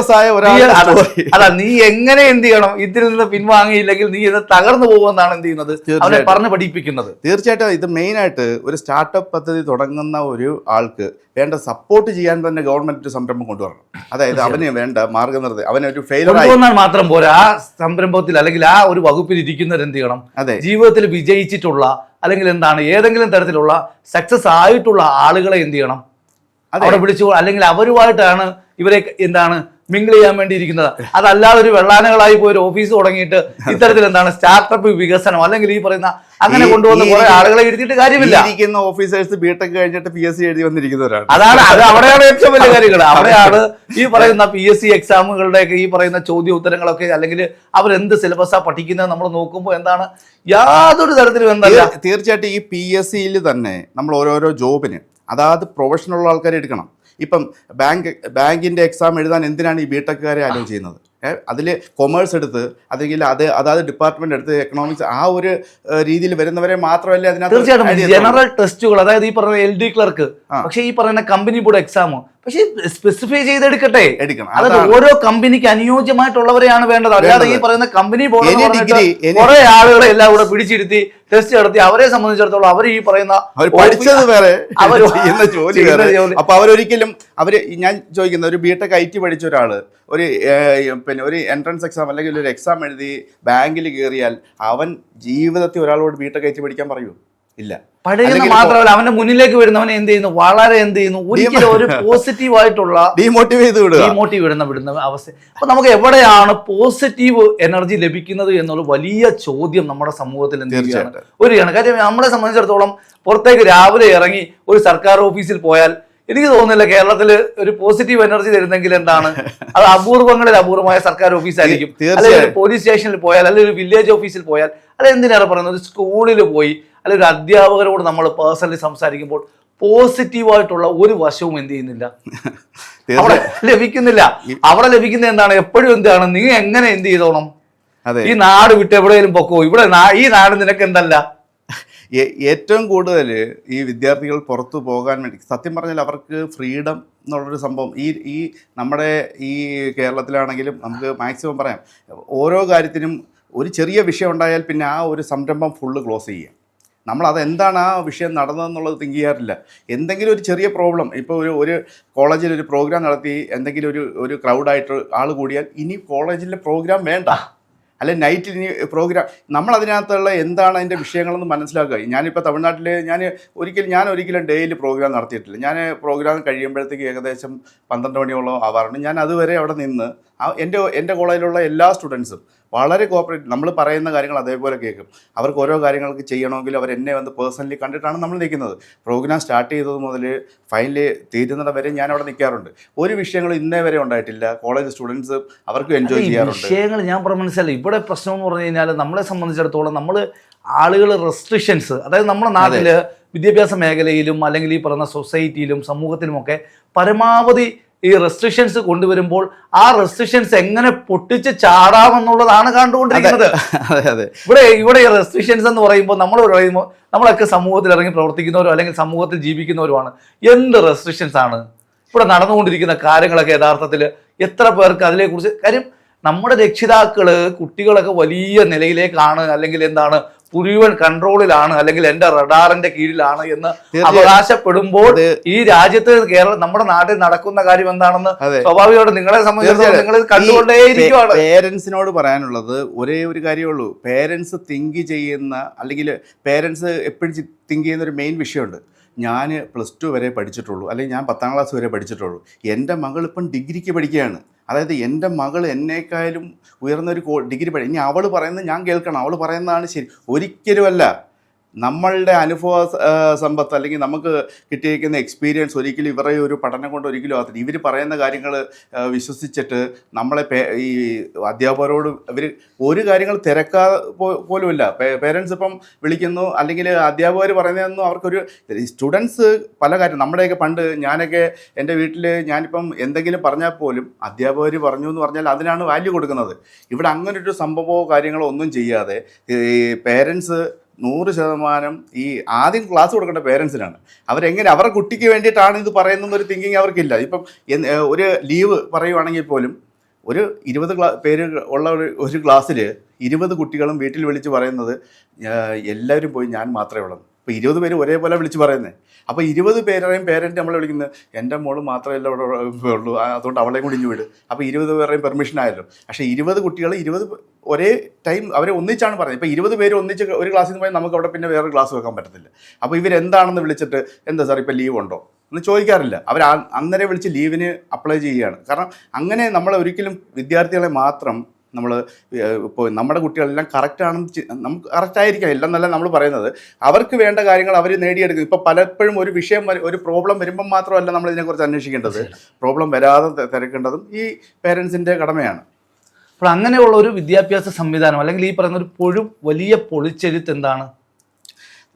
അതാ- നീ എങ്ങനെ എന്ത് ചെയ്യണം? ഇതിൽ നിന്ന് പിൻവാങ്ങിയില്ലെങ്കിൽ നീ ഇത് തകർന്നു പോകുമെന്നാണ് എന്ത് ചെയ്യുന്നത്? അവനെ പറഞ്ഞു പഠിപ്പിക്കുന്നത്. തീർച്ചയായിട്ടും ഇത് മെയിൻ ആയിട്ട് ഒരു സ്റ്റാർട്ടപ്പ് പദ്ധതി തുടങ്ങുന്ന ഒരു ആൾക്ക് വേണ്ട സപ്പോർട്ട് ചെയ്യാൻ തന്നെ ഗവൺമെന്റ് സംരംഭം കൊണ്ടുവരണം. അതായത് അവന് വേണ്ട മാർഗനിർദ്ദേശം അവനൊരു ഒരു കൊണ്ടുവന്നാൽ മാത്രം പോരാ. ആ സംരംഭത്തിൽ അല്ലെങ്കിൽ ആ ഒരു വകുപ്പിൽ ഇരിക്കുന്നവർ എന്ത് ചെയ്യണം? അതെ. ജീവിതത്തിൽ വിജയിച്ചിട്ടുള്ള അല്ലെങ്കിൽ എന്താണ് ഏതെങ്കിലും തരത്തിലുള്ള സക്സസ് ആയിട്ടുള്ള ആളുകളെ എന്ത് ചെയ്യണം? അതെ. അവിടെ വിളിച്ചു അല്ലെങ്കിൽ അവരുമായിട്ടാണ് ഇവരെ എന്താണ് മിങ്കിൾ ചെയ്യാൻ വേണ്ടിയിരിക്കുന്നത്. അതല്ലാതെ ഒരു വെള്ളാനകളായി പോയി ഒരു ഓഫീസ് തുടങ്ങിയിട്ട് ഇത്തരത്തിൽ എന്താണ് സ്റ്റാർട്ടപ്പ് വികസനം അല്ലെങ്കിൽ ഈ പറയുന്ന അങ്ങനെ കൊണ്ടുവന്ന കുറെ ആളുകളെ എഴുതിയിട്ട് കാര്യമില്ല. ഇരിക്കുന്ന ഓഫീസേഴ്സ് ബിടെക് കഴിഞ്ഞിട്ട് പി എസ് സി എഴുതി വന്നിരിക്കുന്നവരാണ്. അതാണ് അത് അവിടെയാണ് ഏറ്റവും വലിയ കാര്യങ്ങൾ. അവിടെയാണ് ഈ പറയുന്ന പി എസ് സി എക്സാമുകളുടെയൊക്കെ ഈ പറയുന്ന ചോദ്യ ഉത്തരങ്ങളൊക്കെ അല്ലെങ്കിൽ അവരെന്ത് സിലബസാ പഠിക്കുന്നത് നമ്മൾ നോക്കുമ്പോൾ എന്താണ് യാതൊരു തരത്തിലും എന്താ തീർ- തീർച്ചയായിട്ടും ഈ പി എസ് സിയിൽ തന്നെ നമ്മൾ ഓരോരോ ജോബിന് അതാത് ഉള്ള ആൾക്കാരെ എടുക്കണം. ഇപ്പം ബാങ്ക് ബാങ്കിന്റെ എക്സാം എഴുതാൻ എന്തിനാണ് ഈ ബിടെക്കുകാരെ അലോ ചെയ്യുന്നത്? അതിൽ കൊമേഴ്സ് എടുത്ത് അല്ലെങ്കിൽ അത് അതാത് ഡിപ്പാർട്ട്മെന്റ് എടുത്ത് എക്കണോമിക്സ് ആ ഒരു രീതിയിൽ വരുന്നവരെ മാത്രമല്ല അതിനകത്ത് തീർച്ചയായിട്ടും ജനറൽ ടെസ്റ്റുകൾ അതായത് ഈ പറയുന്ന എൽ ഡി ക്ലർക്ക്. പക്ഷേ ഈ പറയുന്ന കമ്പനി ബോർഡ് എക്സാം പക്ഷേ സ്പെസിഫൈ ചെയ്തെടുക്കട്ടെ. എടുക്കണം. അതായത് ഓരോ കമ്പനിക്ക് അനുയോജ്യമായിട്ടുള്ളവരെയാണ് വേണ്ടത്. അല്ലാതെ ഈ പറയുന്ന കമ്പനി കുറെ ആളുകളെ എല്ലാം കൂടെ പിടിച്ചിരുത്തി ടെസ്റ്റ് നടത്തി അവരെ സംബന്ധിച്ചിടത്തോളം അവർ ഈ പറയുന്ന പഠിച്ചത് വേറെ ചെയ്യുന്ന ജോലി വേറെ. അപ്പൊ അവരൊരിക്കലും അവർ ഞാൻ ചോദിക്കുന്ന ഒരു ബിടെക് ഐ ടി പഠിച്ച ഒരാൾ ഒരു പിന്നെ ഒരു എൻട്രൻസ് എക്സാം അല്ലെങ്കിൽ ഒരു എക്സാം എഴുതി ബാങ്കിൽ കയറിയാൽ അവൻ ജീവിതത്തിൽ ഒരാളോട് ബിടെക് ഐ ടി പഠിക്കാൻ പറയൂ. ഇല്ല. അല്ലെങ്കിൽ മാത്രമല്ല അവന്റെ മുന്നിലേക്ക് വരുന്നവൻ എന്ത് ചെയ്യുന്നു? വളരെ എന്ത് ചെയ്യുന്നു? ഒരിക്കലും ഒരു പോസിറ്റീവ് ആയിട്ടുള്ള ചെയ്ത് വിടുക. ഡിമോട്ടീവ് വിടുന്ന വിടുന്ന അവസ്ഥ. അപ്പൊ നമുക്ക് എവിടെയാണ് പോസിറ്റീവ് എനർജി ലഭിക്കുന്നത് എന്നുള്ള വലിയ ചോദ്യം നമ്മുടെ സമൂഹത്തിൽ എന്ത് ചെയ്യുകയാണ്. വരികയാണ്. കാര്യം നമ്മളെ സംബന്ധിച്ചിടത്തോളം പുറത്തേക്ക് രാവിലെ ഇറങ്ങി ഒരു സർക്കാർ ഓഫീസിൽ പോയാൽ എനിക്ക് തോന്നുന്നില്ല കേരളത്തിൽ ഒരു പോസിറ്റീവ് എനർജി തരുന്നെങ്കിൽ എന്താണ്? അത് അപൂർവങ്ങളിൽ അപൂർവമായ സർക്കാർ ഓഫീസായിരിക്കും. അല്ലെങ്കിൽ ഒരു പോലീസ് സ്റ്റേഷനിൽ പോയാൽ അല്ലെങ്കിൽ ഒരു വില്ലേജ് ഓഫീസിൽ പോയാൽ അല്ല എന്തിനാണ് പറയുന്നത് ഒരു സ്കൂളിൽ പോയി അല്ലെങ്കിൽ ഒരു അധ്യാപകരോട് നമ്മൾ പേഴ്സണലി സംസാരിക്കുമ്പോൾ പോസിറ്റീവായിട്ടുള്ള ഒരു വശവും എന്ത് ചെയ്യുന്നില്ല. അവിടെ ലഭിക്കുന്നില്ല. അവിടെ ലഭിക്കുന്ന എന്താണ്? എപ്പോഴും എന്താണ്? നീ എങ്ങനെ എന്ത് ചെയ്തോണം? അതെ. ഈ നാട് വിട്ട് എവിടെയെങ്കിലും പൊക്കോ? ഇവിടെ ഈ നാട് നിനക്ക് എന്തല്ല? ഏറ്റവും കൂടുതൽ ഈ വിദ്യാർത്ഥികൾ പുറത്തു പോകാൻ വേണ്ടി സത്യം പറഞ്ഞാൽ അവർക്ക് ഫ്രീഡം എന്നുള്ളൊരു സംഭവം. ഈ ഈ നമ്മുടെ ഈ കേരളത്തിലാണെങ്കിലും നമുക്ക് മാക്സിമം പറയാം. ഓരോ കാര്യത്തിനും ഒരു ചെറിയ വിഷയം ഉണ്ടായാൽ പിന്നെ ആ ഒരു സംരംഭം ഫുള്ള് ക്ലോസ് ചെയ്യുക നമ്മൾ അതെന്താണ് ആ വിഷയം നടന്നതെന്നുള്ളത് തിങ്ക് ചെയ്യാറില്ല. എന്തെങ്കിലും ഒരു ചെറിയ പ്രോബ്ലം ഇപ്പോൾ ഒരു ഒരു കോളേജിൽ ഒരു പ്രോഗ്രാം നടത്തി എന്തെങ്കിലും ഒരു ഒരു ക്രൗഡായിട്ട് ആൾ കൂടിയാൽ ഇനി കോളേജിലെ പ്രോഗ്രാം വേണ്ട. അല്ലെ നൈറ്റിൽ ഇനി പ്രോഗ്രാം നമ്മൾ അതിനകത്തുള്ള എന്താണ് അതിന്റെ വിഷയങ്ങളെന്ന് മനസ്സിലാക്കുക. ഞാനിപ്പോൾ തമിഴ്നാട്ടിൽ ഞാൻ ഒരിക്കലും ഞാൻ ഒരിക്കലും ഡെയിലി പ്രോഗ്രാം നടത്തിയിട്ടില്ല. ഞാൻ പ്രോഗ്രാം കഴിയുമ്പോഴത്തേക്ക് ഏകദേശം പന്ത്രണ്ട് മണിയോളം ആവാറുണ്ട്. ഞാൻ അതുവരെ അവിടെ നിന്ന് എന്റെ എന്റെ കോളേജിലുള്ള എല്ലാ സ്റ്റുഡൻസും വളരെ കോപ്പറേറ്റ് നമ്മൾ പറയുന്ന കാര്യങ്ങൾ അതേപോലെ കേൾക്കും. അവർക്ക് ഓരോ കാര്യങ്ങൾക്ക് ചെയ്യണമെങ്കിൽ അവർ എന്നെ വന്ന് പേഴ്സണലി കണ്ടിട്ടാണ് നമ്മൾ നിൽക്കുന്നത്. പ്രോഗ്രാം സ്റ്റാർട്ട് ചെയ്തത് മുതൽ ഫൈനൽ തീരുന്നിടം വരെ ഞാൻ അവിടെ നിൽക്കാറുണ്ട്. ഒരു വിഷയങ്ങൾ ഇന്നേ വരെ ഉണ്ടായിട്ടില്ല. കോളേജ് സ്റ്റുഡൻസ് അവർക്ക് എൻജോയ് ചെയ്യാറുണ്ട്. വിഷയങ്ങൾ ഞാൻ പറഞ്ഞ മനസ്സിലായി ഇവിടെ പ്രശ്നം എന്ന് പറഞ്ഞു കഴിഞ്ഞാൽ നമ്മളെ സംബന്ധിച്ചിടത്തോളം നമ്മൾ ആളുകൾ റെസ്ട്രിക്ഷൻസ് അതായത് നമ്മുടെ നാട്ടിൽ വിദ്യാഭ്യാസ മേഖലയിലും അല്ലെങ്കിൽ ഈ പറഞ്ഞ സൊസൈറ്റിയിലും സമൂഹത്തിലുമൊക്കെ പരമാവധി ഈ റെസ്ട്രിക്ഷൻസ് കൊണ്ടുവരുമ്പോൾ ആ റെസ്ട്രിക്ഷൻസ് എങ്ങനെ പൊട്ടിച്ച് ചാടാമെന്നുള്ളതാണ് കണ്ടുകൊണ്ടിരിക്കുന്നത്. അതെ അതെ ഇവിടെ ഇവിടെ ഈ റെസ്ട്രിക്ഷൻസ് എന്ന് പറയുമ്പോൾ നമ്മൾ പറയുമ്പോൾ നമ്മളൊക്കെ സമൂഹത്തിൽ ഇറങ്ങി പ്രവർത്തിക്കുന്നവരോ അല്ലെങ്കിൽ സമൂഹത്തിൽ ജീവിക്കുന്നവരുമാണ്. എന്ത് റെസ്ട്രിക്ഷൻസ് ആണ്? ഇവിടെ നടന്നുകൊണ്ടിരിക്കുന്ന കാര്യങ്ങളൊക്കെ യഥാർത്ഥത്തിൽ എത്ര പേർക്ക് അതിനെക്കുറിച്ച് കാര്യം നമ്മുടെ രക്ഷിതാക്കൾ കുട്ടികളൊക്കെ വലിയ നിലയിലേക്കാണ് അല്ലെങ്കിൽ എന്താണ് മുഴുവൻ കൺട്രോളിലാണ് അല്ലെങ്കിൽ എന്റെ റഡാറിന്റെ കീഴിലാണ് എന്ന് അവകാശപ്പെടുമ്പോൾ ഈ രാജ്യത്ത് കേരളം നമ്മുടെ നാട്ടിൽ നടക്കുന്ന കാര്യം എന്താണെന്ന്. സ്വാഭാവികമായിട്ട് നിങ്ങളെ സംബന്ധിച്ചിടത്തോളം നിങ്ങൾ കണ്ടുകൊണ്ടേയിരിക്കുകയാണ് കണ്ടുകൊണ്ടേയിരിക്കുവാണ്. പേരൻസിനോട് പറയാനുള്ളത് ഒരേ ഒരു കാര്യമുള്ളൂ പേരൻസ് തിങ്ക് ചെയ്യുന്ന അല്ലെങ്കിൽ പേരൻസ് എപ്പോഴും തിങ്ക് ചെയ്യുന്ന ഒരു മെയിൻ വിഷയമുണ്ട്. ഞാൻ പ്ലസ് ടു വരെ പഠിച്ചിട്ടുള്ളൂ. അല്ലെങ്കിൽ ഞാൻ പത്താം ക്ലാസ് വരെ പഠിച്ചിട്ടുള്ളൂ. എന്റെ മകൾ ഇപ്പം ഡിഗ്രിക്ക് പഠിക്കുകയാണ്. അതായത് എന്റെ മകൾ എന്നേക്കാളും ഉയർന്നൊരു ഡിഗ്രി പഠി ഇനി അവൾ പറയുന്നത് ഞാൻ കേൾക്കണം. അവൾ പറയുന്നതാണ് ശരി. ഒരിക്കലുമല്ല. നമ്മളുടെ അനുഭവ സമ്പത്ത് അല്ലെങ്കിൽ നമുക്ക് കിട്ടിയിരിക്കുന്ന എക്സ്പീരിയൻസ് ഒരിക്കലും ഇവരുടെ ഒരു പഠനം കൊണ്ട് ഒരിക്കലും ആകത്തില്ല ഇവർ പറയുന്ന കാര്യങ്ങൾ വിശ്വസിച്ചിട്ട് നമ്മളെ ഈ അധ്യാപകരോട് ഇവർ ഒരു കാര്യങ്ങൾ തിരക്കാ പോലുമില്ല. പേരൻസ് ഇപ്പം വിളിക്കുന്നു അല്ലെങ്കിൽ അധ്യാപകർ പറയുന്നതൊന്നും അവർക്കൊരു സ്റ്റുഡൻസ് പല കാര്യം നമ്മുടെയൊക്കെ പണ്ട് ഞാനൊക്കെ എന്റെ വീട്ടിൽ ഞാനിപ്പം എന്തെങ്കിലും പറഞ്ഞാൽ പോലും അധ്യാപകർ പറഞ്ഞു എന്ന് പറഞ്ഞാൽ അതിനാണ് വാല്യൂ കൊടുക്കുന്നത്. ഇവിടെ അങ്ങനൊരു സംഭവമോ കാര്യങ്ങളോ ഒന്നും ചെയ്യാതെ ഈ പേരൻസ് നൂറ് ശതമാനം ഈ ആദ്യം ക്ലാസ് കൊടുക്കേണ്ട പേരൻസിനാണ് അവരെങ്ങനെ അവരുടെ കുട്ടിക്ക് വേണ്ടിയിട്ടാണ് ഇത് പറയുന്നൊരു തിങ്കിങ് അവർക്കില്ല. ഇപ്പം ഒരു ലീവ് പറയുവാണെങ്കിൽ പോലും ഒരു ഇരുപത് ക്ലാ പേര് ഉള്ള ഒരു ഒരു ക്ലാസ്സിൽ ഇരുപത് കുട്ടികളും വീട്ടിൽ വിളിച്ച് പറയുന്നത് "ഏഹ് എല്ലാവരും പോയി ഞാൻ മാത്രമേ ഉള്ളൂ. അപ്പോൾ ഇരുപത് പേര് ഒരേപോലെ വിളിച്ച് പറയുന്നത് അപ്പോൾ ഇരുപത് പേരെയും പേരന്റ് നമ്മളെ വിളിക്കുന്നത് എന്റെ മോൾ മാത്രമല്ല ഇവിടെ ഉള്ളൂ. അതുകൊണ്ട് അവളെ കൂടി വിട്. അപ്പോൾ ഇരുപത് പേരെയും പെർമിഷൻ ആയല്ലോ. പക്ഷേ ഇരുപത് കുട്ടികൾ ഇരുപത് ഒരേ ടൈം അവരെ ഒന്നിച്ചാണ് പറയുന്നത് ഇപ്പോൾ ഇരുപത് പേര് ഒന്നിച്ച് ഒരു ക്ലാസ്സിൽ നിന്ന് പോയാൽ നമുക്ക് അവിടെ പിന്നെ വേറെ ക്ലാസ് വെക്കാൻ പറ്റത്തില്ല. അപ്പോൾ ഇവരെന്താണെന്ന് വിളിച്ചിട്ട് എന്താ സാർ ഇപ്പോൾ ലീവ് ഉണ്ടോ? എന്ന് ചോദിക്കാറില്ല. അവർ അന്നേരം വിളിച്ച് ലീവിന് അപ്ലൈ ചെയ്യുകയാണ്. കാരണം അങ്ങനെ നമ്മൾ ഒരിക്കലും വിദ്യാർത്ഥികളെ മാത്രം നമ്മൾ ഇപ്പോൾ നമ്മുടെ കുട്ടികളെല്ലാം കറക്റ്റാണെന്ന് നമുക്ക് കറക്റ്റായിരിക്കാം എല്ലാം നല്ല നമ്മൾ പറയുന്നത്. അവർക്ക് വേണ്ട കാര്യങ്ങൾ അവർ നേടിയെടുക്കും. ഇപ്പോൾ പലപ്പോഴും ഒരു വിഷയം ഒരു പ്രോബ്ലം വരുമ്പം മാത്രമല്ല നമ്മൾ ഇതിനെക്കുറിച്ച് അന്വേഷിക്കേണ്ടത്. പ്രോബ്ലം വരാതെ തിരക്കേണ്ടതും ഈ പേരൻസിന്റെ കടമയാണ്. അപ്പോൾ അങ്ങനെയുള്ള ഒരു വിദ്യാഭ്യാസ സംവിധാനം അല്ലെങ്കിൽ ഈ പറയുന്ന ഒരു പൊഴു വലിയ പൊളിച്ചെഴുത്ത് എന്താണ്?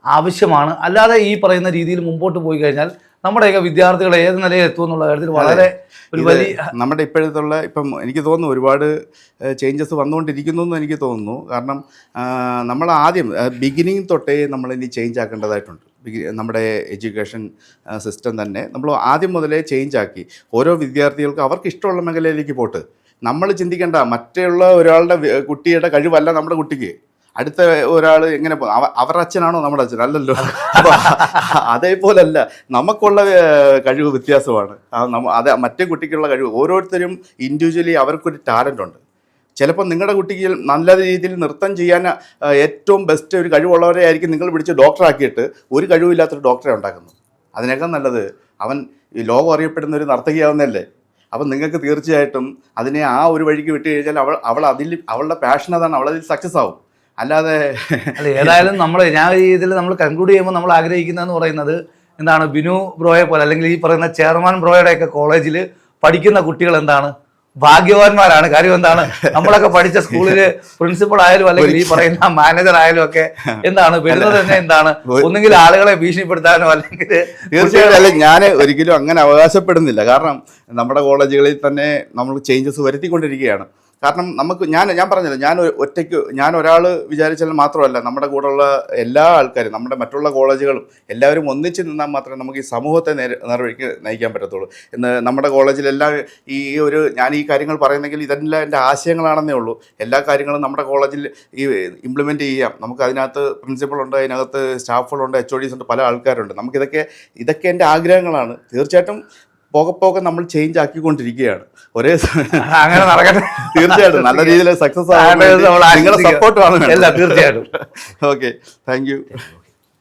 ആവശ്യമാണ്. അല്ലാതെ ഈ പറയുന്ന രീതിയിൽ മുമ്പോട്ട് പോയി കഴിഞ്ഞാൽ നമ്മുടെയൊക്കെ വിദ്യാർത്ഥികൾ ഏത് നിലയിൽ എത്തും എന്നുള്ള കാര്യത്തിൽ വളരെ ഒരു വലിയ നമ്മുടെ ഇപ്പോഴത്തുള്ള ഇപ്പം എനിക്ക് തോന്നുന്നു ഒരുപാട് ചേഞ്ചസ് വന്നുകൊണ്ടിരിക്കുന്നു എന്ന് എനിക്ക് തോന്നുന്നു. കാരണം നമ്മൾ ആദ്യം ബിഗിനിങ് തൊട്ടേ നമ്മൾ ഇനി ചേഞ്ച് ആക്കേണ്ടതായിട്ടുണ്ട്. നമ്മുടെ എഡ്യൂക്കേഷൻ സിസ്റ്റം തന്നെ നമ്മൾ ആദ്യം മുതലേ ചേഞ്ച് ആക്കി. ഓരോ വിദ്യാർത്ഥികൾക്ക് അവർക്ക് ഇഷ്ടമുള്ള മേഖലയിലേക്ക് പോട്ട്. നമ്മൾ ചിന്തിക്കേണ്ട മറ്റുള്ള ഒരാളുടെ കുട്ടിയുടെ കഴിവല്ല നമ്മുടെ കുട്ടിക്ക്. അടുത്ത ഒരാൾ എങ്ങനെ അവരുടെ അച്ഛനാണോ നമ്മുടെ അച്ഛൻ? അല്ലല്ലോ. അതേപോലല്ല. നമുക്കുള്ള കഴിവ് വ്യത്യാസമാണ്. അത് മറ്റേ കുട്ടിക്കുള്ള കഴിവ്. ഓരോരുത്തരും ഇൻഡിവിജ്വലി അവർക്കൊരു ടാലന്റ് ഉണ്ട്. ചിലപ്പോൾ നിങ്ങളുടെ കുട്ടിക്ക് നല്ല രീതിയിൽ നൃത്തം ചെയ്യാൻ ഏറ്റവും ബെസ്റ്റ് ഒരു കഴിവുള്ളവരെ ആയിരിക്കും നിങ്ങൾ പിടിച്ച് ഡോക്ടറാക്കിയിട്ട് ഒരു കഴിവില്ലാത്തൊരു ഡോക്ടറെ ഉണ്ടാക്കുന്നു അതിനേക്കാൾ നല്ലത് അവൻ ഈ ലോകം അറിയപ്പെടുന്ന ഒരു നർത്തകിയാവുന്നതല്ലേ? അപ്പം നിങ്ങൾക്ക് തീർച്ചയായിട്ടും അതിനെ ആ ഒരു വഴിക്ക് വിട്ട് കഴിഞ്ഞാൽ അവൾ അവൾ അതിൽ അവളുടെ പാഷൻ അതാണ്. അവളതിൽ സക്സസ് ആവും. അല്ലാതെ അല്ല ഏതായാലും നമ്മൾ ഞാൻ ഈ ഇതിൽ നമ്മൾ കൺക്ലൂഡ് ചെയ്യുമ്പോൾ നമ്മൾ ആഗ്രഹിക്കുന്നതെന്ന് പറയുന്നത് എന്താണ്? ബിനു ബ്രോയെ പോലെ അല്ലെങ്കിൽ ഈ പറയുന്ന ചെയർമാൻ ബ്രോയുടെ ഒക്കെ കോളേജിൽ പഠിക്കുന്ന കുട്ടികൾ എന്താണ്? ഭാഗ്യവാന്മാരാണ്. കാര്യം എന്താണ്? നമ്മളൊക്കെ പഠിച്ച സ്കൂളിൽ പ്രിൻസിപ്പൾ ആയാലും അല്ലെങ്കിൽ ഈ പറയുന്ന മാനേജർ ആയാലും ഒക്കെ എന്താണ്? വരുന്നത് തന്നെ എന്താണ്? ഒന്നുകിൽ ആളുകളെ ഭീഷണിപ്പെടുത്താനോ അല്ലെങ്കിൽ തീർച്ചയായിട്ടും ഞാൻ ഒരിക്കലും അങ്ങനെ അവകാശപ്പെടുന്നില്ല. കാരണം നമ്മുടെ കോളേജുകളിൽ തന്നെ നമ്മൾ ചേഞ്ചസ് വരുത്തിക്കൊണ്ടിരിക്കുകയാണ്. കാരണം നമുക്ക് ഞാൻ ഞാൻ പറഞ്ഞില്ല ഞാൻ ഒറ്റയ്ക്ക് ഞാൻ ഒരാൾ വിചാരിച്ചാൽ മാത്രമല്ല നമ്മുടെ കൂടെയുള്ള എല്ലാ ആൾക്കാരും നമ്മുടെ മറ്റുള്ള കോളേജുകളും എല്ലാവരും ഒന്നിച്ച് നിന്നാൽ മാത്രമേ നമുക്ക് ഈ സമൂഹത്തെ നേർവഴിക്ക് നയിക്കാൻ പറ്റത്തുള്ളൂ. എന്ന് നമ്മുടെ കോളേജിലെല്ലാം ഈ ഒരു ഞാൻ ഈ കാര്യങ്ങൾ പറയുന്നെങ്കിൽ ഇതെല്ലാം എന്റെ ആശയങ്ങളാണെന്നേ ഉള്ളൂ. എല്ലാ കാര്യങ്ങളും നമ്മുടെ കോളേജിൽ ഈ ഇംപ്ലിമെന്റ് ചെയ്യാം. നമുക്ക് അതിനകത്ത് പ്രിൻസിപ്പളുണ്ട് അതിനകത്ത് സ്റ്റാഫുകളുണ്ട് എച്ച് ഒ ഡീസ് ഉണ്ട് പല ആൾക്കാരുണ്ട്. നമുക്കിതൊക്കെ ഇതൊക്കെ എന്റെ ആഗ്രഹങ്ങളാണ്. തീർച്ചയായിട്ടും പോകെ പോകെ നമ്മൾ ചേഞ്ച് ആക്കിക്കൊണ്ടിരിക്കുകയാണ്. ഒരേ അങ്ങനെ നടക്കട്ടെ. തീർച്ചയായിട്ടും നല്ല രീതിയിൽ സക്സസ് ആ, നമ്മൾ നിങ്ങളുടെ ആശംസിക്കുക. സപ്പോർട്ട് വേണം തീർച്ചയായിട്ടും. Okay thank you